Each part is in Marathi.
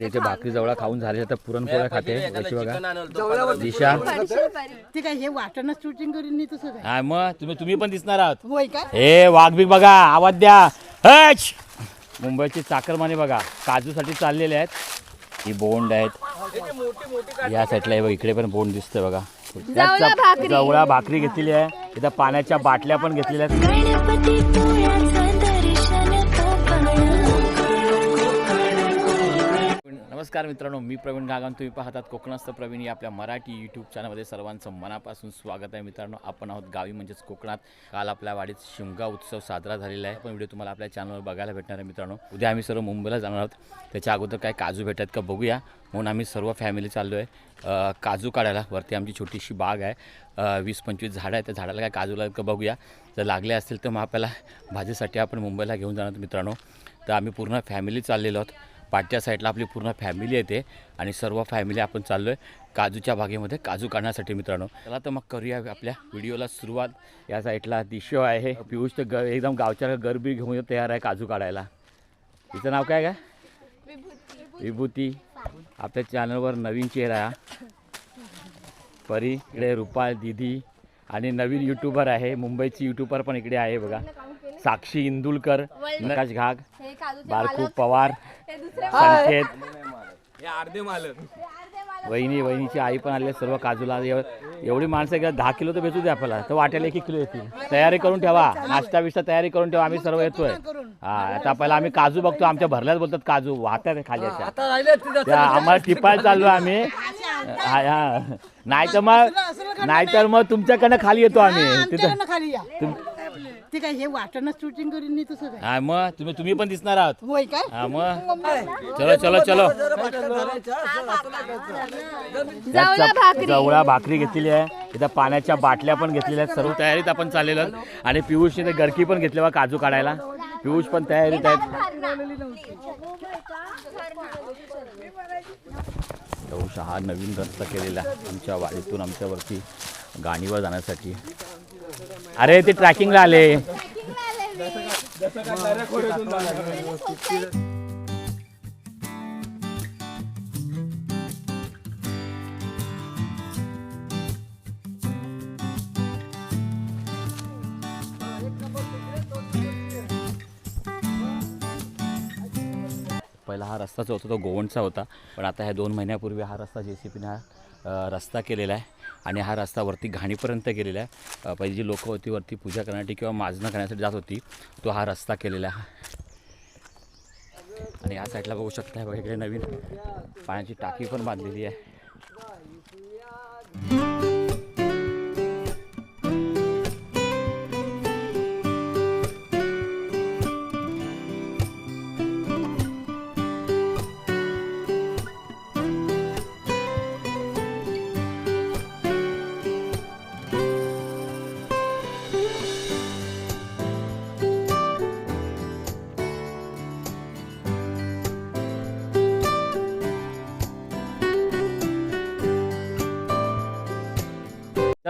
त्याचे भाकरी जवळ खाऊन झाले तर पुरणपोळ्या खाते याची बघा. दिशा ते काय हे वाटणच शूटिंग करीन मी तसं काय. हा मग तुम्ही तुम्ही पण दिसणार आहात. होय हे बघा आवाज द्या. हच! मुंबईची चाकरमाने बघा काजूसाठी चाललेले आहेत. ही बोंड आहेत. या साईडला हे बघ इकडे पण बोंड दिसतंय बघा. त्यात जवळा भाकरी घेतलेली आहे. इथं पाण्याच्या बाटल्या पण घेतलेल्या आहेत. नमस्कार मित्रांनो मी प्रवीण गागन तुम्ही पाहतात कोकणस्थ प्रवीण या आपल्या मराठी यूट्यूब चॅनलमध्ये सर्वांचं मनापासून स्वागत आहे मित्रांनो. आपण आहोत गावी म्हणजेच कोकणात. काल आपल्या वाडीत शिमगा उत्सव साजरा झालेला आहे. पण व्हिडिओ तुम्हाला आपल्या चॅनलवर बघायला भेटणार आहे मित्रांनो. उद्या आम्ही सर्व मुंबईला जाणार आहोत. त्याच्या अगोदर काय काजू भेटतात का बघूया. म्हणून आम्ही सर्व फॅमिली चाललो आहे काजू काढायला. वरती आमची छोटीशी बाग आहे. वीस पंचवीस झाडं आहे त्या झाडाला काय काजू लागत का बघूया. जर लागले असतील तर मग आपल्याला भाजीसाठी आपण मुंबईला घेऊन जाणार आहोत मित्रांनो. तर आम्ही पूर्ण फॅमिली चाललेलो आहोत. पाठच्या साईडला आपली पूर्ण फॅमिली येते आणि सर्व फॅमिली आपण चाललो आहे काजूच्या बागेमध्ये काजू काढण्यासाठी मित्रांनो. चला तर मग करूया आपल्या व्हिडिओला सुरुवात. या साईडला दिशो आहे. पियुष तर ग एकदम गावच्या गरबी घेऊन तयार आहे काजू काढायला. तिचं नाव काय काय विभूती. आपल्या चॅनलवर नवीन चेहरा. परी इकडे रुपाल दिदी आणि नवीन युट्यूबर आहे. मुंबईची युट्यूबर पण इकडे आहे बघा. साक्षी इंदुलकर नकाश घाग बारकू पवार. संकेत. वहिनी वहिनीची आई पण आली सर्व काजूला. एव- एवढी माणसं आहे का दहा किलो तर भेटू दे आपल्याला. तर वाट्याला एक एक किलो येतील. तयारी करून ठेवा. नाश्ता बिष्टा तयारी करून ठेवा. आम्ही सर्व येतोय. हा आता पहिला आम्ही काजू बघतो. आमच्या भरल्याच बोलतात काजू. वाहतात आहे खाली अशा. त्या आम्हाला टिपायला चाललो आम्ही. हा हा. नाही तर मग नाही तर मग तुमच्याकडनं खाली येतो आम्ही. तिथं आमच्याकडनं खाली या. ते काय हे वाटणच शूटिंग करीन मी तसं काय? हा मग तुम्ही तुम्ही पण दिसणार आहात. होय काय? हा मग. चलो चलो चलो त्यात जवळा भाकरी. घेतलेली आहे. इथं पाण्याच्या बाटल्या पण घेतलेल्या आहेत. सर्व तयारीत आपण चाललेलो आहोत. आणि पियुष इथे गडकी पण घेतली बा काजू काढायला. पियुष पण तयारीत आहेत. पियुष हा नवीन रस्ता केलेला आमच्या वाडीतून आमच्यावरती गाणीवर जाण्यासाठी. अरे ते ट्रॅकिंगला आले. पहिला हा रस्ता जो होता तो गोवंडचा होता. पण आता ह्या दोन महिन्यापूर्वी हा रस्ता जे सी पीने रस्ता केलेला आहे आणि हा रस्ता वरती घाणीपर्यंत गेलेला आहे. पहिली पहिले जी लोकं होती वरती पूजा करण्यासाठी किंवा माजणं करण्यासाठी जात होती तो हा रस्ता केलेला आहे. आणि या साईडला बघू शकता बघा इकडे नवीन पाण्याची टाकी पण बांधलेली आहे.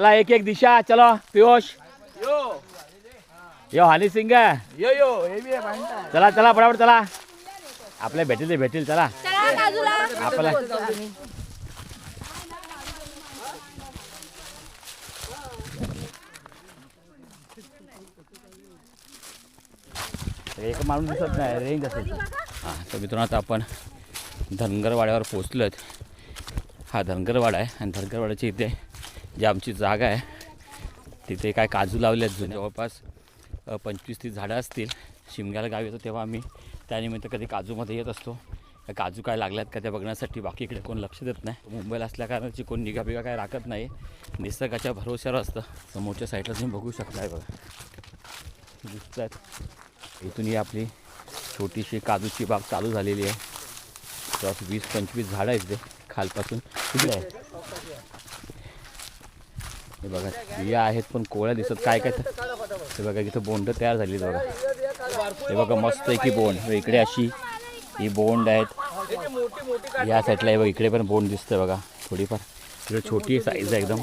चला एक एक दिशा चलो पियुष यो हनी सिंग चला चला बरोबर चला. आपल्या भेटेल ते भेटेल चला. आपल्याला एक माणूस दिसत नाही रेंज असेल. हां तर मित्रांनो आता आपण धनगरवाड्यावर पोचलो आहेत हा धनगरवाडा आहे आणि धनगरवाड्याच्या इथे जी आमची जागा आहे तिथे काय काजू लावले आहेत जुने. जवळपास पंचवीस तीस झाडं असतील. शिमग्याला गाव येतो तेव्हा आम्ही त्यानिमित्त कधी काजूमध्ये येत असतो. काजू काय लागल्यात का त्या बघण्यासाठी बाकी इकडे कोण लक्ष देत नाही. मुंबईला असल्याकारणाची कोण निगा बिगा काय राखत नाही. निसर्गाच्या भरोश्यावर असतं. समोरच्या साईडला तुम्ही बघू शकताय बघा. दिसत आहेत. इथून ही आपली छोटीशी काजूची बाग चालू झालेली आहे. तर वीस पंचवीस झाडं आहेत ते खालपासून तिकडे आहे. हे बघा बिया आहेत पण कोळ्या दिसत. काय काय तर- हे बघा इथं बोंड तयार झाली बघा. हे बघा मस्त आहे की बोंड इकडे अशी ही बोंड आहेत. या साईडला हे बघा इकडे पण बोंड दिसतं बघा. थोडीफार. इकडे छोटी साईज आहे एकदम.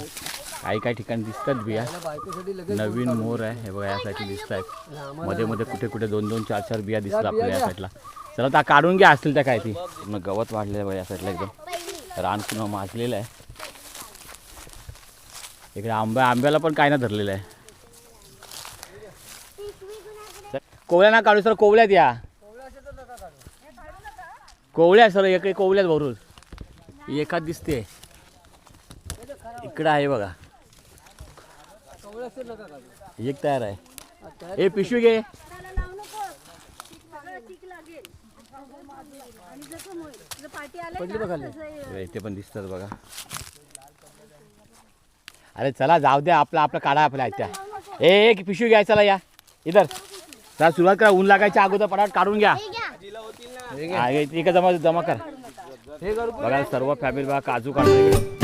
काही काही ठिकाणी दिसतात बिया. नवीन मोर आहे. हे बघा या साईडला दिसत आहेत मध्ये मध्ये कुठे कुठे दोन दोन चार चार बिया दिसतात आपल्याला या साईडला. चला आता काढून घ्या असतील त्या काय ती. पूर्ण गवत वाढलेलं आहे बघा या साईडला एकदम. रान पुन्हा माजलेलं आहे. इकडे आंब्या आंब्याला पण काय ना धरलेलं आहे. कोवळ्या ना काढू सर कोवल्यात या. कोवळ्या सर एक कोवल्यात भरून. एखाद दिसते. इकडं आहे बघा. एक तयार आहे. ए पिशवी घे. इथे पण दिसतात बघा. अरे चला जाऊ द्या आपला आपला काढा आपल्या आयत्या. ए एक पिशवी घ्या चला या. इधर. चला सुरुवात करा. ऊन लागायच्या अगोदर पटाट काढून घ्या. हा, हे- जमा जमा कर. बघा सर्व फॅमिली बघा काजू काढून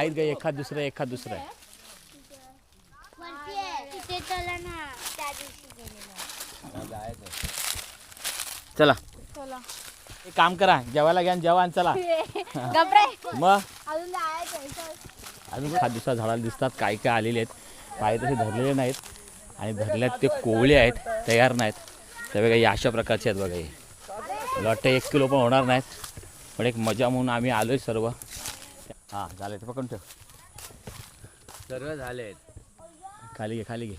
आहेत का एखाद दुसरं एखाद दुसरं. आहे तिथे चला. ना त्या दिवशी गेलेलो चला. एक काम करा जेवायला घ्या आणि जेवा आणि चला. गबरे मग? अजून अजून सात दिवसात झाडाला दिसतात काय काय आलेले आहेत. काही तसे धरलेले नाहीत आणि धरल्यात ते कोवळे आहेत तयार नाहीत. त्या बघा हे अशा प्रकारचे आहेत बघा हे. मला वाटतं एक किलो पण होणार नाहीत पण एक मजा म्हणून आम्ही आलोय सर्व. हां झाले ते पकडून ठेव. सर्व झाले खाली घे खाली घे.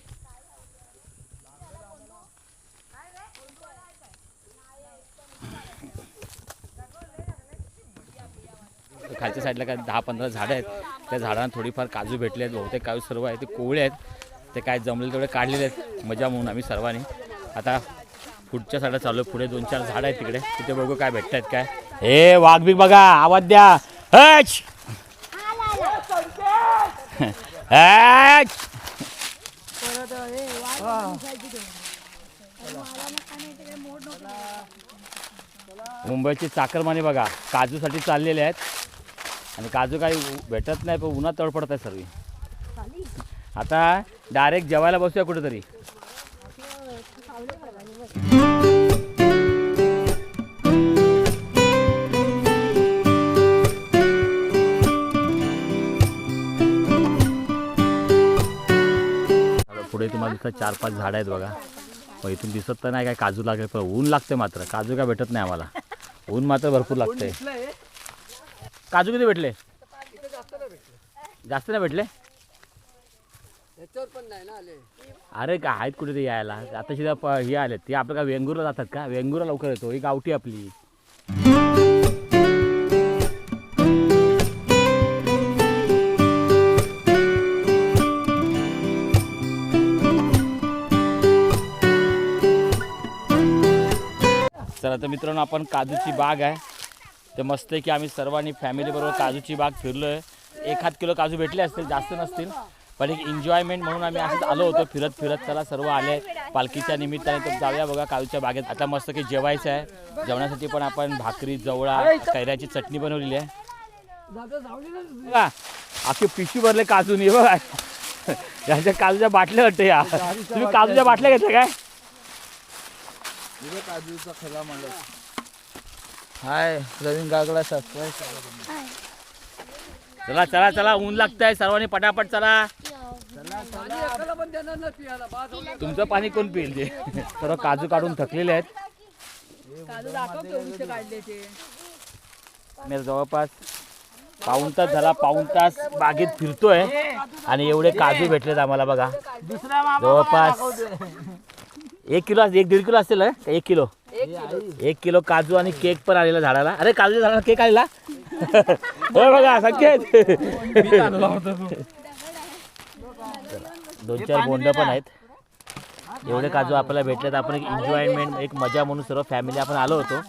खालच्या साईडला काय दहा पंधरा झाडं आहेत. त्या झाडांना थोडीफार काजू भेटले आहेत बहुतेक काजू सर्व आहे ते कोवळे आहेत. ते काय जमले तेवढे काढलेले आहेत. मजा म्हणून आम्ही सर्वांनी. आता पुढच्या साईडला चालू आहे. पुढे दोन चार झाडं आहेत तिकडे. तिथे बघू काय भेटत आहेत काय. हे वाघ बिग बघा. आवाज द्या. हच! मुंबईची चाकरमाने बघा काजूसाठी चाललेले आहेत. आणि काजू काही भेटत नाही पण उन्हात तडपडत आहे सर्व. आता डायरेक्ट जेवायला बसूया कुठेतरी. पुढे तुम्हाला दिसतं चार पाच झाडं आहेत बघा. मग इथून दिसत तर नाही काय काजू लागेल पण ऊन लागते मात्र. काजू काय भेटत नाही आम्हाला. ऊन मात्र भरपूर लागते काजू किती भेटले? जास्त नाही भेटले? अरे काय आहेत कुठे ते यायला. आता शिदा हे आले ते आपलं का वेंगुरला जातात का? वेंगुरा लवकर येतो. ही गावठी आपली. चला तर मित्रांनो आपण काजूची बाग आहे. ते मस्त आहे की आम्ही सर्वांनी फॅमिली बरोबर काजूची बाग फिरलो आहे एखाद किलो काजू भेटले असतील जास्त नसतील. पण एक एन्जॉयमेंट म्हणून आम्ही असंच आलो होतो फिरत फिरत. चला सर्व आले पालखीच्या निमित्ताने तर जाऊया बघा काजूच्या बागेत. आता मस्त की जेवायचं आहे. जेवणासाठी पण आपण भाकरी जवळा कैऱ्याची चटणी बनवलेली आहे. बघा अख्खे पिशवी भरले काजूनी बघा. याच्या काजूच्या बाटल्या वाटते या. तुम्ही काजूच्या बाटल्या घेतल्या काय? काजूचा खरा हाय रवीन गागडा सबस्क्राईब चला चला चला ऊन लागतंय सर्वांनी पटापट चला. तुमचं पाणी कोण पिईल ते? सर्व काजू काढून थकलेले आहेत. मी जवळपास पाऊन तास झाला पाऊन तास बागेत फिरतोय आणि एवढे काजू भेटलेत आम्हाला बघा. जवळपास एक किलो एक दीड किलो असेल हं? का एक किलो. एक किलो. काजू आणि केक पण आलेला झाडाला. अरे काजूच्या झाडाला केक आलेला? होय बघा संकेत दोन चार बोंड पण आहेत. एवढे काजू आपल्याला भेटलेत. आपण एक एन्जॉयमेंट एक मजा म्हणून सर्व फॅमिली आपण आलो होतो.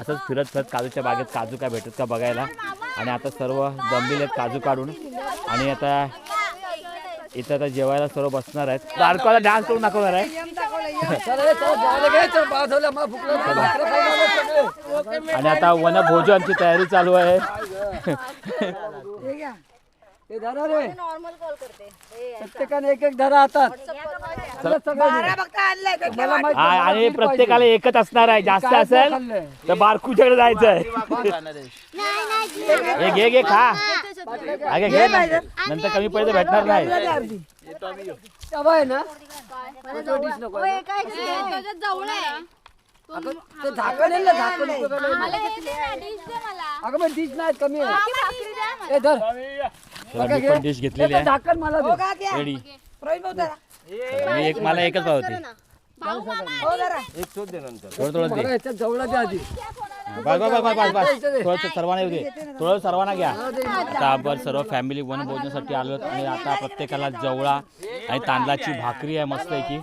असंच फिरत फिरत काजूच्या बागेत काजू काय भेटत का बघायला. आणि आता सर्व दमलेले आहेत काजू काढून. आणि आता इथं आता जेवायला सर्व बसणार आहेत. बारकाला डान्स करून दाखवणार आहे. आणि आता वनभोजनची तयारी चालू आहे. हे धरा रे नॉर्मल कॉल करते हे प्रत्येकाने एक एक धरा हातात सगळं सगळं बारा फक्त आणलंय तर मला माहिती हा, आहे, मला आणि प्रत्येकाला पाहिजे. एकच असणार आहे जास्त काय असेल खाल्लंय? तर बारकूच्याकडे जायचं आहे हे घे घे खा अगे घे ना. नंतर कमी पैसे भेटणार नाही तेव्हा आहे ना तो डिश नको आहे ना? त्याच्यात जवळ आहे अगं, ते झाकण आहे ना झाकण उभं केलंय ना. मला हे दे ना, dish दे मला. अगं पण डिश नाही कमी. आहे हा, मग dish द्या मला. ए धर. चला, मी पण डिश घेतलेली आहे. झाकण मला दे. का घ्या. रेडी प्रवीण भाऊ जरा. मी एक मला एकच पाहिजे होती. भाऊ मामा, हो जरा थोडं थोडं दे. मला याच्यात जवळ द्या आधी. बस बस बस बस बस. थोडं सर्वांना येऊ दे. थोडं सर्वांना घ्या. आता आपण सर्व फॅमिली वन भोजनासाठी आलो. आणि आता प्रत्येकाला जवळा. आणि तांदळाची भाकरी आहे मस्त आहे की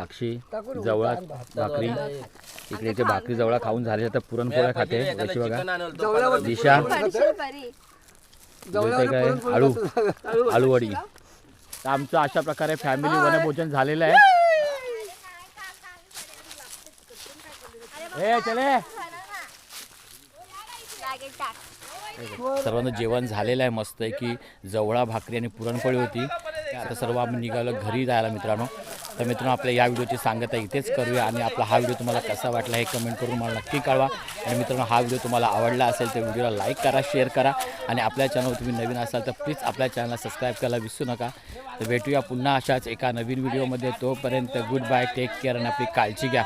साक्षी जवळा भाकरी. इकडे इथे भाकरी जवळा खाऊन झाले तर पुरणपोळ्या खाते. कशी बघा. दिशा. बोलते काय? आळू. आळूवडी. तर आमचं अशा प्रकारे फॅमिली वनभोजन झालेलं आहे. ए चले. सर्वांना जेवण झालेलं आहे मस्त आहे की जवळा भाकरी आणि पुरणपोळी होती. आता सर्व आम्ही निघालो घरी जायला मित्रांनो. तर मित्रांनो आपल्या या व्हिडिओची सांगता इथेच करूया आणि आपला हा व्हिडिओ तुम्हाला कसा वाटला हे कमेंट करून मला नक्की कळवा. आणि मित्रांनो हा व्हिडिओ तुम्हाला आवडला असेल तर व्हिडिओला लाईक करा शेअर करा आणि आपल्या चॅनलवर तुम्ही नवीन असाल तर प्लीज आपल्या चॅनलला सबस्क्राईब करायला विसरू नका. तर भेटूया पुन्हा अशाच एका नवीन व्हिडिओमध्ये. तोपर्यंत गुड बाय टेक केअर आणि आपली काळजी घ्या.